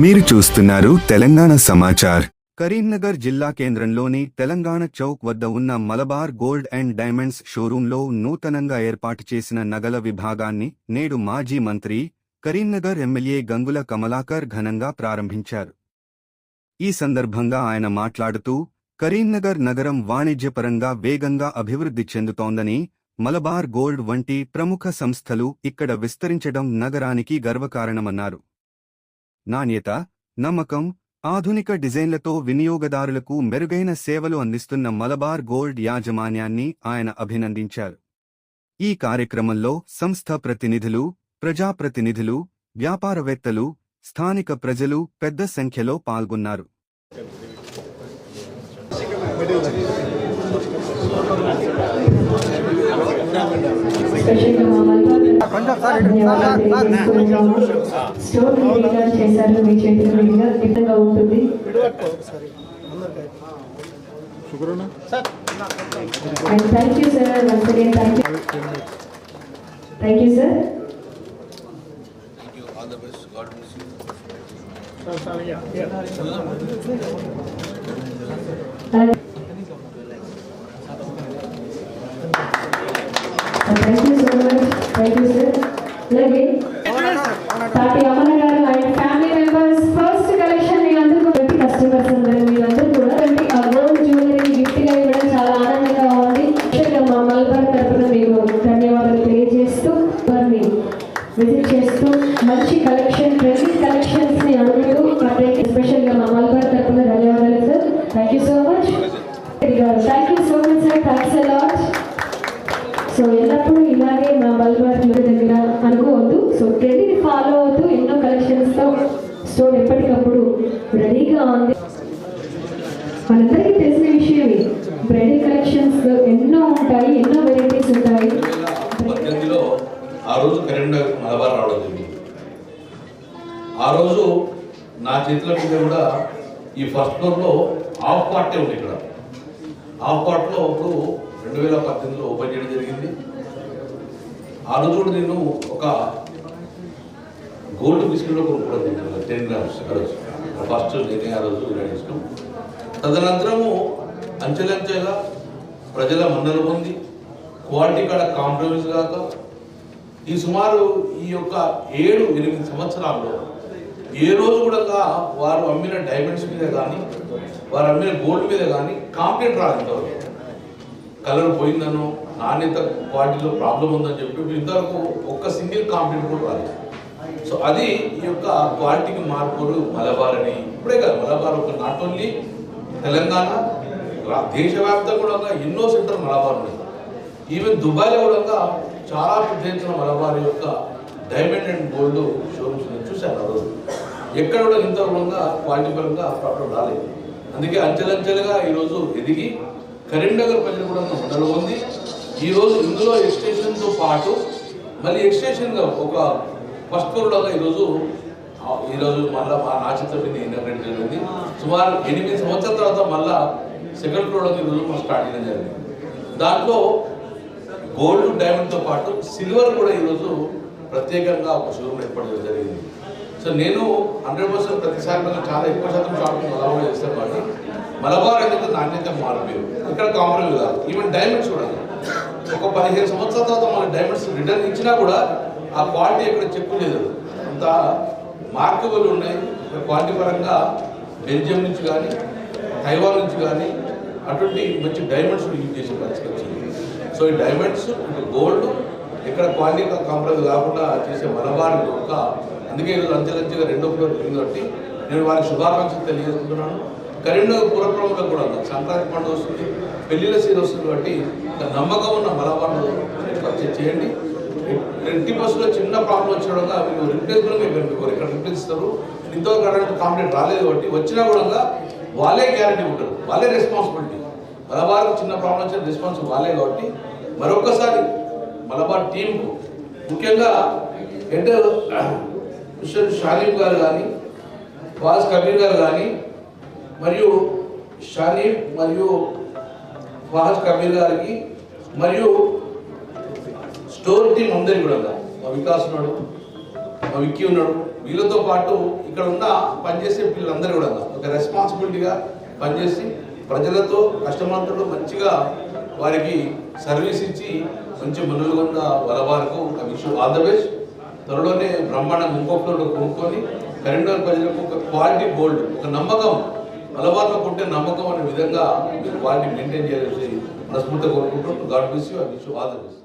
మీరు చూస్తున్నారు తెలంగాణ సమాచార్. కరీంనగర్ జిల్లా కేంద్రంలోని తెలంగాణ చౌక్ వద్ద ఉన్న మలబార్ గోల్డ్ అండ్ డైమండ్స్ షోరూంలో నూతనంగా ఏర్పాటు చేసిన నగల విభాగాన్ని నేడు మాజీ మంత్రి కరీంనగర్ ఎమ్మెల్యే గంగుల కమలాకర్ ఘనంగా ప్రారంభించారు. ఈ సందర్భంగా ఆయన మాట్లాడుతూ కరీంనగర్ నగరం వాణిజ్యపరంగా వేగంగా అభివృద్ధి చెందుతోందని మలబార్ గోల్డ్ వంటి ప్రముఖ సంస్థలు ఇక్కడ విస్తరించడం నగరానికి గర్వకారణమన్నారు. నాణ్యత నమ్మకం ఆధునిక డిజైన్లతో వినియోగదారులకు మెరుగైన సేవలు అందిస్తున్న మలబార్ గోల్డ్ యాజమాన్యాన్ని ఆయన అభినందించారు. ఈ కార్యక్రమంలో సంస్థ ప్రతినిధులు ప్రజాప్రతినిధులు వ్యాపారవేత్తలు స్థానిక ప్రజలు పెద్ద సంఖ్యలో పాల్గొన్నారు. స్పెషల్గా మా మల్బార్ ధన్యవాదాలు తెలియజేస్తున్నాము. స్టోర్ మీదుగా చేశారు మీ చేతుల మీదుగా దిట్టంగా ఉంటుంది and thank you sir once again thank you thank you sir thank Tati Amala garu and family members first collection మీ అందరికీ పెట్టి కస్టమర్స్ అందరూ మీరందరూ కూడా రండి. ఆ గోల్డ్ జ్యువెలరీ గిఫ్ట్ ఇవ్వడం చాలా ఆనందంగా ఉంది. ముఖ్యంగా మా మల్బార్ తరపున మీకు ధన్యవాదాలు తెలియజేస్తూ వారిని విజిట్ చేస్తూ మంచి కలెక్షన్ ట్రెండింగ్ కలెక్షన్స్ని అడుగుతూ స్పెషల్గా మా మల్బార్ తరపున ధన్యవాదాలు sir thank you so much thank you so much sir thanks a lot so ఎల్లప్పుడూ కలెక్షన్స్తో ఎప్పటికప్పుడు రెడీగా ఉంది. మనందరికీ తెలిసిన విషయమే బ్రైడల్ కలెక్షన్స్ ఎన్నో ఉంటాయి ఎన్నో వెరైటీస్ ఉంటాయి. ఆ రోజు కరీంనగర్ మలబార్ రావడం జరిగింది. ఆ రోజు నా చేతిలో మీద కూడా ఈ ఫస్ట్ ఫ్లోర్లో హాఫ్ పార్టే ఉంది ఇక్కడ. హాఫ్ పార్ట్లో ఇప్పుడు రెండు వేల పద్దెనిమిదిలో ఓపెన్ చేయడం జరిగింది. ఆ రోజు కూడా నేను ఒక గోల్డ్ బిస్కెట్లో కొనుక్కోవడం జరిగింది. టెన్ గ్రామ్స్ ఆ రోజు. ఫస్ట్ నేనే ఆ రోజు ఇష్టం తదనంతరము అంచెలంచెగా ప్రజల మన్నలు పొంది క్వాలిటీ కాడ కాంప్రమైజ్ కాక ఈ సుమారు ఈ యొక్క ఏడు ఎనిమిది సంవత్సరాల్లో ఏ రోజు కూడా వారు అమ్మిన డైమండ్స్ మీద కానీ వారు అమ్మిన గోల్డ్ మీద కానీ కాంప్లైంట్ రాదు కలర్ పోయిందనో నాణ్యత క్వాలిటీలో ప్రాబ్లం ఉందని చెప్పి ఇంతవరకు ఒక్క సింగిల్ కాంప్లైంట్ కూడా రాలేదు. సో అది ఈ యొక్క క్వాలిటీకి మార్పులు మలబార్ అని ఇప్పుడే కాదు మలబార్ ఒక నాట్ ఓన్లీ తెలంగాణ దేశవ్యాప్తంగా కూడా ఎన్నో సెంటర్ మలబార్ ఉన్నాయి. ఈవెన్ దుబాయ్లో కూడా చాలా పెద్ద ఎత్తున మలబార్ యొక్క డైమండ్ అండ్ గోల్డ్ షోరూమ్స్ నేను చూశాను ఆ రోజు ఎక్కడ కూడా ఇంత కూడా క్వాలిటీ పరంగా ప్రాబ్లం రాలేదు. అందుకే అంచెలంచెలుగా ఈరోజు ఎదిగి కరీంనగర్ ప్రజలు కూడా మొదలు ఉంది ఈరోజు ఇందులో ఎక్స్టేషన్తో పాటు మళ్ళీ ఎక్స్టేషన్గా ఒక ఫస్ట్ ఫ్లోర్లో ఈరోజు ఈరోజు మళ్ళీ మా నా ఇన్నోగ్రేట్ జరిగింది. సుమారు ఎనిమిది సంవత్సరాల తర్వాత మళ్ళీ సెకండ్ ఫ్లోర్లో ఈరోజు మనం స్టార్ట్ చేయడం జరిగింది. దాంట్లో గోల్డ్ డైమండ్తో పాటు సిల్వర్ కూడా ఈరోజు ప్రత్యేకంగా ఒక షోరూమ్ ఏర్పాటు జరిగింది. సో నేను హండ్రెడ్ పర్సెంట్ ప్రతిసారి మనం చాలా ఎక్కువ శాతం షాపింగ్ మలబార్ చేస్తాం కాబట్టి మలబార్ అనేది నాణ్యత మారిపోయారు ఇక్కడ కాంప్రమైజ్ కాదు. ఈవెన్ డైమండ్స్ కూడా. ఒక పదిహేను సంవత్సరాల తర్వాత మన డైమండ్స్ రిటర్న్ ఇచ్చినా కూడా ఆ క్వాలిటీ ఇక్కడ చెప్పలేదు. అంత మార్కబుల్ ఉన్నాయి క్వాలిటీ పరంగా బెల్జియం నుంచి కానీ తైవాన్ నుంచి కానీ అటువంటి మంచి డైమండ్స్ యూజ్ చేసే పరిస్థితి వచ్చింది. సో ఈ డైమండ్స్ ఇటు గోల్డ్ ఇక్కడ క్వాలిటీ కాంప్రమైజ్ కాకుండా చేసే మనవారి యొక్క అందుకే ఈరోజు అంచెలంచెగా రెండో ఫ్లోర్ కాబట్టి నేను వారికి శుభాకాంక్షలు తెలియజేసుకుంటున్నాను. కరీంనగర్ పురప్రమంలో కూడా ఉంది. సంక్రాంతి పండుగ వస్తుంది పెళ్ళిళ్ళ సీజన్ వస్తుంది కాబట్టి నమ్మకం ఉన్న మలబార్ను చేయండి. ఎట్టి బస్సులో చిన్న ప్రాబ్లం వచ్చినా మీరు రిప్లేస్ కూడా మీకు ఇక్కడ రిప్లేస్ ఇస్తారు. ఇంతవరకు అలాంటి కాంప్లైంట్ రాలేదు కాబట్టి వచ్చినా కూడా వాళ్ళే గ్యారంటీ ఉంటారు. వాళ్ళే రెస్పాన్సిబిలిటీ మలబార్ చిన్న ప్రాబ్లం వచ్చిన రెస్పాన్స్ వాళ్ళే కాబట్టి మరొకసారి మలబార్ టీంకు ముఖ్యంగా హెడ్ మిస్టర్ షానీఫ్ గారు కానీ వాస్ కబీర్ గారు కానీ మరియు షానీఫ్ మరియు ఫాజ్ కబీర్ గారికి మరియు స్టోర్ టీం అందరి కూడా మా వికాస్ ఉన్నాడు మా విక్కీ ఉన్నాడు. వీళ్ళతో పాటు ఇక్కడ ఉన్న పనిచేసే పిల్లలందరూ కూడా ఒక రెస్పాన్సిబిలిటీగా పనిచేసి ప్రజలతో కస్టమర్లతో మంచిగా వారికి సర్వీస్ ఇచ్చి మంచి మనులుగొంద వలవారకు విష్ ఆల్ ద బెస్ట్ త్వరలోనే బ్రహ్మాండ ఇంకో ఫ్లోర్లో కొనుక్కొని కరీంనగర్ ప్రజలకు ఒక క్వాలిటీ గోల్డ్ ఒక నమ్మకం మలబార్లో పుట్టే నమ్మకం అనే విధంగా మీరు క్వాలిటీ మెయింటైన్ చేయాలని మనస్ఫూర్తిగా కోరుకుంటూ god bless you I wish all the best